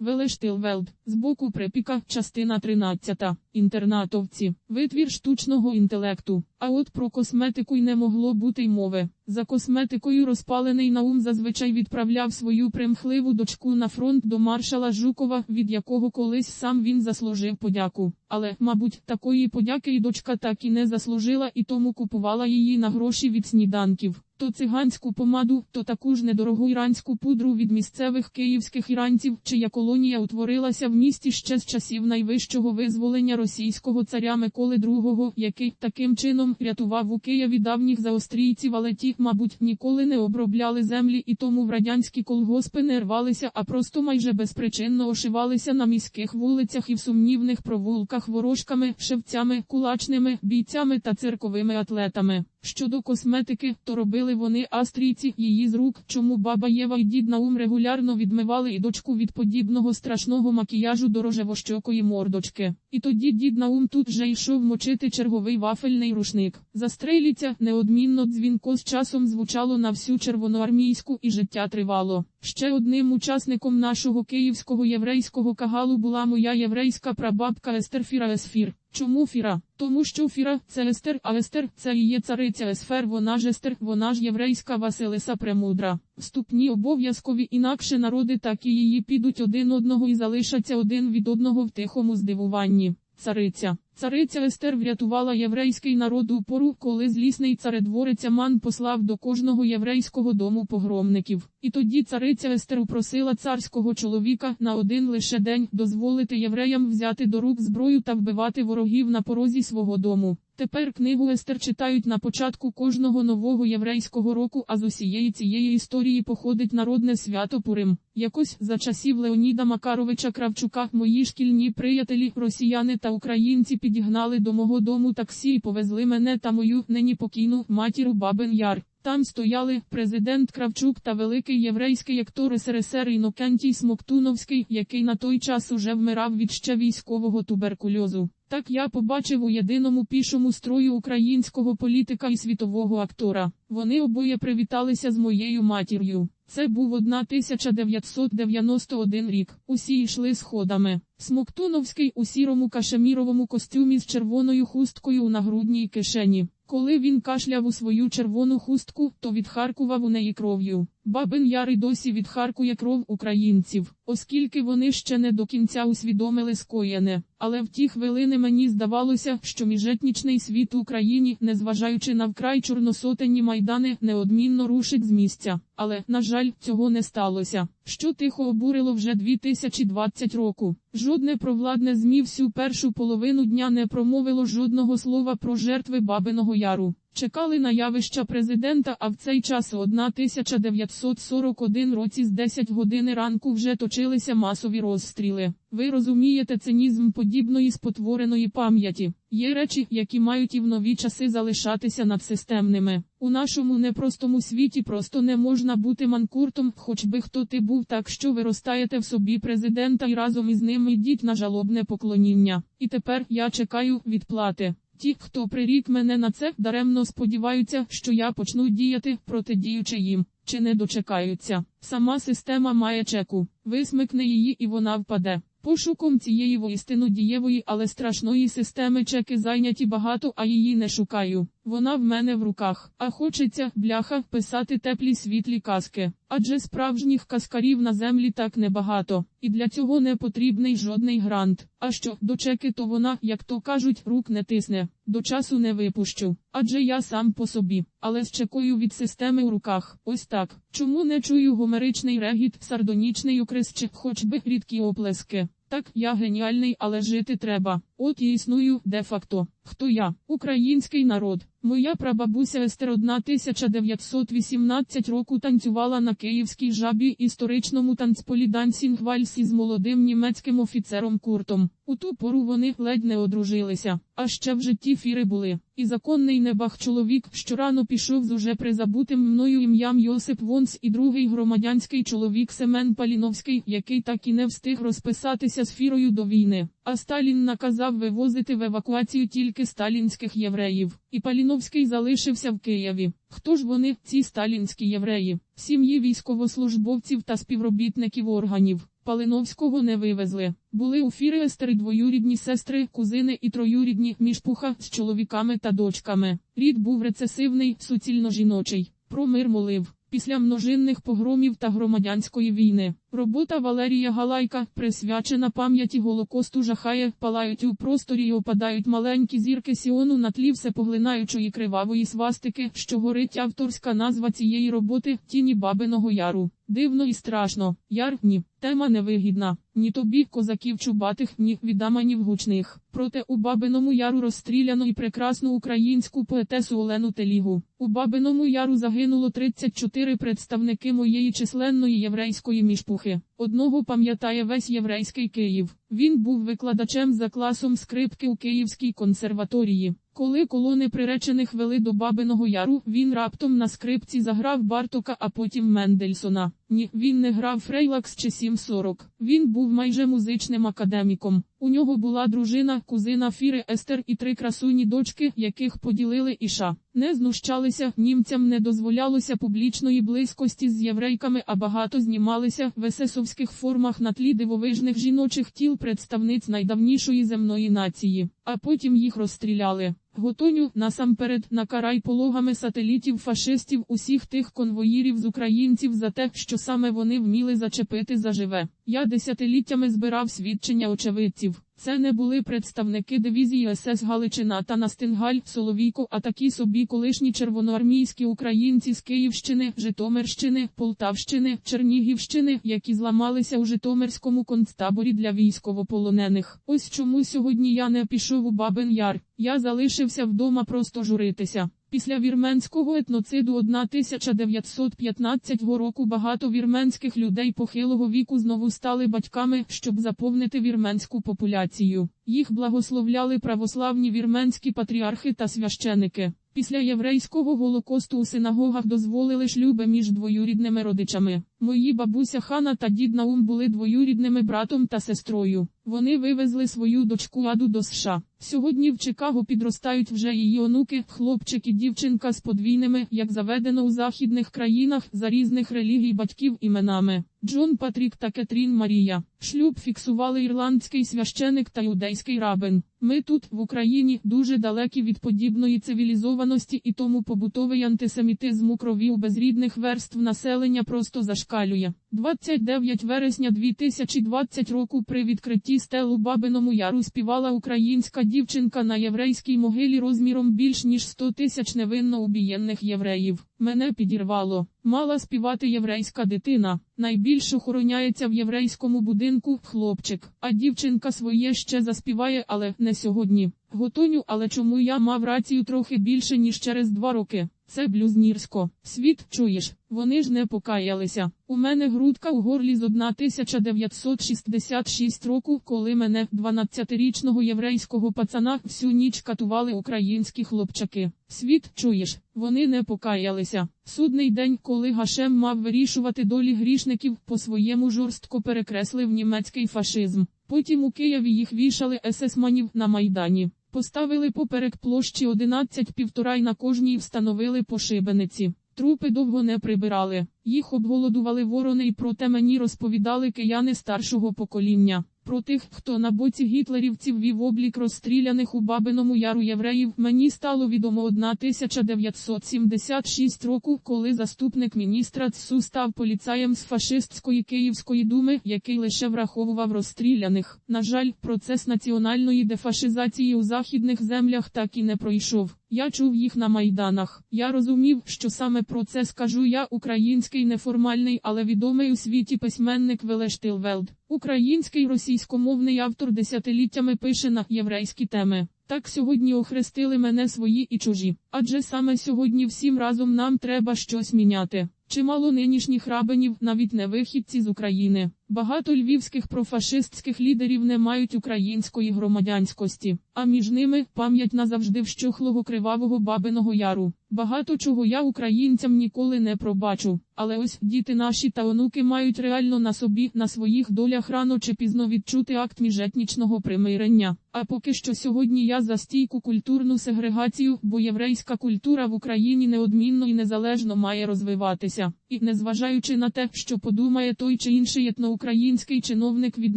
Велештилвелд, збоку припіка, частина 13. Інтернатовці, витвір штучного інтелекту. А от про косметику й не могло бути й мови. За косметикою розпалений Наум зазвичай відправляв свою примхливу дочку на фронт до маршала Жукова, від якого колись сам він заслужив подяку. Але, мабуть, такої подяки й дочка так і не заслужила і тому купувала її на гроші від сніданків. То циганську помаду, то таку ж недорогу іранську пудру від місцевих київських іранців, чия колонія утворилася в місті ще з часів найвищого визволення російського царя Миколи II, який таким чином рятував у Києві давніх заострійців, але ті, мабуть, ніколи не обробляли землі і тому в радянські колгоспи не рвалися, а просто майже безпричинно ошивалися на міських вулицях і в сумнівних провулках ворожками, шевцями, кулачними, бійцями та цирковими атлетами. Щодо косметики, то робили вони астрійці її з рук, чому баба Єва і дід Наум регулярно відмивали і дочку від подібного страшного макіяжу до рожевощокої мордочки. І тоді дід Наум тут же йшов мочити черговий вафельний рушник. Застреліться, неодмінно дзвінко з часом звучало на всю червоноармійську і життя тривало. Ще одним учасником нашого київського єврейського кагалу була моя єврейська прабабка Естер Фіра Есфір. Чому Фіра? Тому що Фіра це Естер, а Естер це її цариця Есфер, вона ж Естер, вона ж єврейська Василиса Премудра. Вступні обов'язкові інакше народи так і її підуть один одного і залишаться один від одного в тихому здивуванні. Цариця. Цариця Естер врятувала єврейський народ у пору, коли злісний царедворець Аман послав до кожного єврейського дому погромників. І тоді цариця Естер упросила царського чоловіка на один лише день дозволити євреям взяти до рук зброю та вбивати ворогів на порозі свого дому. Тепер книгу Естер читають на початку кожного нового єврейського року, а з усієї цієї історії походить народне свято Пурим. Якось за часів Леоніда Макаровича Кравчука мої шкільні приятелі, росіяни та українці підігнали до мого дому таксі і повезли мене та мою нині покійну матір у Бабин Яр. Там стояли президент Кравчук та великий єврейський актор СРСР Інокентій Смоктуновський, який на той час уже вмирав від ще військового туберкульозу. Так я побачив у єдиному пішому строю українського політика і світового актора. Вони обоє привіталися з моєю матір'ю. Це був 1991 рік. Усі йшли сходами. Смоктуновський у сірому кашеміровому костюмі з червоною хусткою у нагрудній кишені. Коли він кашляв у свою червону хустку, то відхаркував у неї кров'ю. Бабин Яр і досі відхаркує кров українців, оскільки вони ще не до кінця усвідомили скоєне. Але в ті хвилини мені здавалося, що міжетнічний світ в Україні, незважаючи на вкрай чорносотенні майдани, неодмінно рушить з місця. Але, на жаль, цього не сталося. Що тихо обурило вже 2020 року. Жодне провладне ЗМІ всю першу половину дня не промовило жодного слова про жертви Бабиного Яру. Чекали на явища президента, а в цей час 1941 році з 10 години ранку вже точилися масові розстріли. Ви розумієте цинізм подібної спотвореної пам'яті. Є речі, які мають і в нові часи залишатися надсистемними. У нашому непростому світі просто не можна бути манкуртом, хоч би хто ти був так, що виростаєте в собі президента і разом із ним йдіть на жалобне поклоніння. І тепер я чекаю відплати. Ті, хто прирік мене на це, даремно сподіваються, що я почну діяти, протидіючи їм, чи не дочекаються. Сама система має чеку, висмикне її і вона впаде. Пошуком цієї воістину дієвої, але страшної системи чеки зайняті багато, а її не шукаю. Вона в мене в руках, а хочеться, бляха, писати теплі світлі казки. Адже справжніх казкарів на землі так небагато, і для цього не потрібний жодний грант. А що, до чеки, то вона, як то кажуть, рук не тисне, до часу не випущу. Адже я сам по собі, але з чекою від системи у руках. Ось так. Чому не чую гомеричний регіт, сардонічний укрис чи хоч би рідкі оплески? Так, я геніальний, але жити треба. От і існую де-факто. Хто я? Український народ. Моя прабабуся Естер 1918 року танцювала на київській жабі історичному танцполі Дансінг Вальсі з молодим німецьким офіцером Куртом. У ту пору вони ледь не одружилися, а ще в житті фіри були. І законний небах чоловік, що рано пішов з уже призабутим мною ім'ям Йосип Вонс, і другий громадянський чоловік Семен Паліновський, який так і не встиг розписатися з фірою до війни. А Сталін наказав вивозити в евакуацію тільки сталінських євреїв. І Паліновський залишився в Києві. Хто ж вони, ці сталінські євреї? Сім'ї військовослужбовців та співробітників органів. Палиновського не вивезли. Були у фіриестери, двоюрідні сестри, кузини і троюрідні мішпуха з чоловіками та дочками. Рід був рецесивний, суцільно жіночий. Про мир молив. Після множинних погромів та громадянської війни. Робота Валерія Галайка, присвячена пам'яті Голокосту жахає, палають у просторі і опадають маленькі зірки Сіону на тлі всепоглинаючої кривавої свастики, що горить авторська назва цієї роботи Тіні Бабиного Яру. Дивно і страшно. Яр ні. Тема невигідна. Ні тобі, козаків чубатих, ні відаманів гучних. Проте у Бабиному Яру розстріляно і прекрасну українську поетесу Олену Телігу. У Бабиному Яру загинуло 34 представники моєї численної єврейської мішпухи. Одного пам'ятає весь єврейський Київ. Він був викладачем за класом скрипки у Київській консерваторії. Коли колони приречених вели до Бабиного Яру, він раптом на скрипці заграв Бартока, а потім Мендельсона. Ні, він не грав Фрейлакс чи 740. Він був майже музичним академіком. У нього була дружина, кузина Фіри Естер і три красуні дочки, яких поділили іша. Не знущалися, німцям не дозволялося публічної близькості з єврейками, а багато знімалися в есесовських формах на тлі дивовижних жіночих тіл представниць найдавнішої земної нації, а потім їх розстріляли. Готоню насамперед накарай пологами сателітів фашистів усіх тих конвоїрів з українців за те, що саме вони вміли зачепити заживе. Я десятиліттями збирав свідчення очевидців. Це не були представники дивізії СС Галичина та Настингаль, Соловійко, а такі собі колишні червоноармійські українці з Київщини, Житомирщини, Полтавщини, Чернігівщини, які зламалися у Житомирському концтаборі для військовополонених. Ось чому сьогодні я не пішов у Бабин Яр. Я залишився вдома просто журитися. Після вірменського етноциду 1915 року багато вірменських людей похилого віку знову стали батьками, щоб заповнити вірменську популяцію. Їх благословляли православні вірменські патріархи та священики. Після єврейського голокосту у синагогах дозволили шлюби між двоюрідними родичами. Мої бабуся Хана та дід Наум були двоюрідними братом та сестрою. Вони вивезли свою дочку Аду до США. Сьогодні в Чикаго підростають вже її онуки, хлопчик і дівчинка з подвійними, як заведено у західних країнах, за різних релігій батьків іменами. Джон Патрік та Кетрін Марія. Шлюб фіксували ірландський священик та юдейський рабин. Ми тут, в Україні, дуже далекі від подібної цивілізованості і тому побутовий антисемітизм у крові у безрідних верств населення просто зашкалює. 29 вересня 2020 року при відкритті стел у Бабиному Яру співала українська дівчинка на єврейській могилі розміром більш ніж 100 тисяч невинно убієнних євреїв. Мене підірвало. Мала співати єврейська дитина. Найбільш охороняється в єврейському будинку хлопчик, а дівчинка своє ще заспіває, але не сьогодні. Готоню, але чому я мав рацію трохи більше, ніж через два роки? Це блюзнірсько. Світ чуєш, вони ж не покаялися. У мене грудка у горлі з 1966 року, коли мене, 12-річного єврейського пацана, всю ніч катували українські хлопчаки. Світ чуєш, вони не покаялися. Судний день, коли Гашем мав вирішувати долі грішників, по своєму жорстко перекреслив німецький фашизм. Потім у Києві їх вішали есесманів на Майдані. Поставили поперек площі 11 півтора й на кожній встановили по шибениці. Трупи довго не прибирали. Їх обголодували ворони і проте мені розповідали кияни старшого покоління. Про тих, хто на боці гітлерівців вів облік розстріляних у Бабиному Яру євреїв, мені стало відомо 1976 року, коли заступник міністра ЦСУ став поліцаєм з фашистської Київської думи, який лише враховував розстріляних. На жаль, процес національної дефашизації у західних землях так і не пройшов. Я чув їх на майданах. Я розумів, що саме про це скажу я, український неформальний, але відомий у світі письменник Велештилвелд. Український російськомовний автор десятиліттями пише на єврейські теми. Так сьогодні охрестили мене свої і чужі. Адже саме сьогодні всім разом нам треба щось міняти. Чимало нинішніх рабинів, навіть не вихідці з України. Багато львівських профашистських лідерів не мають української громадянськості, а між ними пам'ять назавжди вщухлого кривавого бабиного яру. Багато чого я українцям ніколи не пробачу. Але ось діти наші та онуки мають реально на собі, на своїх долях рано чи пізно відчути акт міжетнічного примирення. А поки що сьогодні я за стійку культурну сегрегацію, бо єврейська культура в Україні неодмінно і незалежно має розвиватися. І незважаючи на те, що подумає той чи інший етноукраїнець, український чиновник від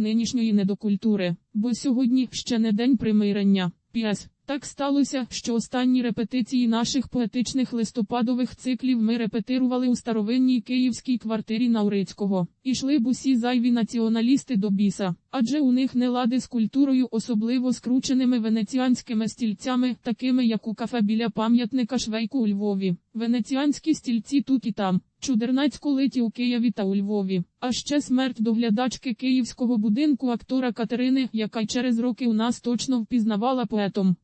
нинішньої недокультури, бо сьогодні ще не день примирення. П'яс. Так сталося, що останні репетиції наших поетичних листопадових циклів ми репетирували у старовинній київській квартирі Наврицького. Ішли б усі зайві націоналісти до біса, адже у них не лади з культурою, особливо скрученими венеціанськими стільцями, такими як у кафе біля пам'ятника Швейку у Львові. Венеціанські стільці тут і там. Чудернацько литі у Києві та у Львові. А ще смерть доглядачки київського будинку актора Катерини, яка й через роки у нас точно впізнавала поетом.